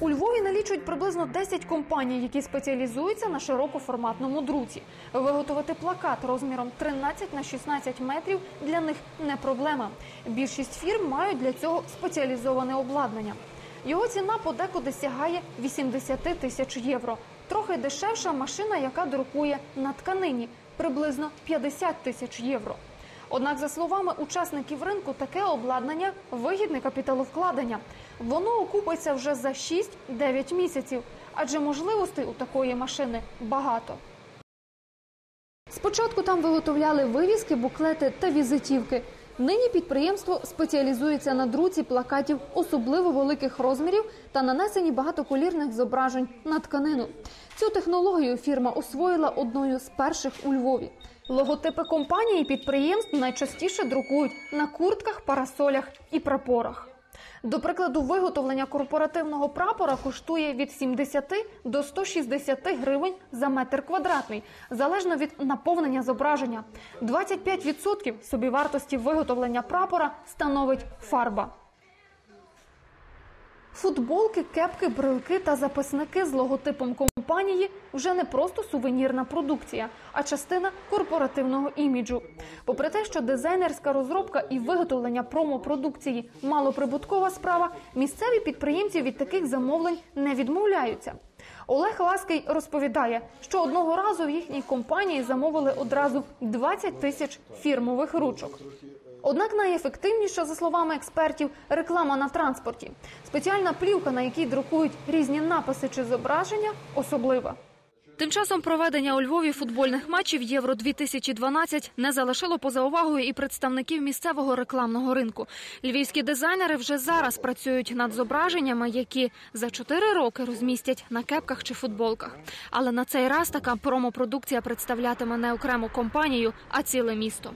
У Львові налічують приблизно 10 компаній, які спеціалізуються на широкоформатному друці. Виготовити плакат розміром 13 на 16 метрів для них не проблема. Більшість фірм мають для цього спеціалізоване обладнання. Його ціна подекуди сягає 80 тисяч євро. Трохи дешевша машина, яка друкує на тканині приблизно 50 тисяч євро. Однак, за словами учасників ринку, таке обладнання вигідне капіталовкладення. Воно окупиться вже за 6-9 місяців, адже можливостей у такої машини багато. Спочатку там виготовляли вивіски, буклети та візитівки. Нині підприємство спеціалізується на друці плакатів особливо великих розмірів та нанесенні багатоколірних зображень на тканину. Цю технологію фірма освоїла одною з перших у Львові. Логотипи компанії і підприємств найчастіше друкують на куртках, парасолях і прапорах. До прикладу, виготовлення корпоративного прапора коштує від 70 до 160 гривень за метр квадратний, залежно від наповнення зображення. 25% собівартості виготовлення прапора становить фарба. Футболки, кепки, брелки та записники з логотипом компанії вже не просто сувенірна продукція, а частина корпоративного іміджу. Попри те, що дизайнерська розробка і виготовлення промопродукції малоприбуткова справа, місцеві підприємці від таких замовлень не відмовляються. Олег Лаский розповідає, що одного разу в їхній компанії замовили одразу 20 тисяч фірмових ручок. Однак найефективніша, за словами експертів, реклама на транспорті. Спеціальна плівка, на якій друкують різні написи чи зображення, особлива. Тим часом проведення у Львові футбольних матчів Євро 2012 не залишило поза увагою і представників місцевого рекламного ринку. Львівські дизайнери вже зараз працюють над зображеннями, які за чотири роки розмістять на кепках чи футболках. Але на цей раз така промопродукція представлятиме не окрему компанію, а ціле місто.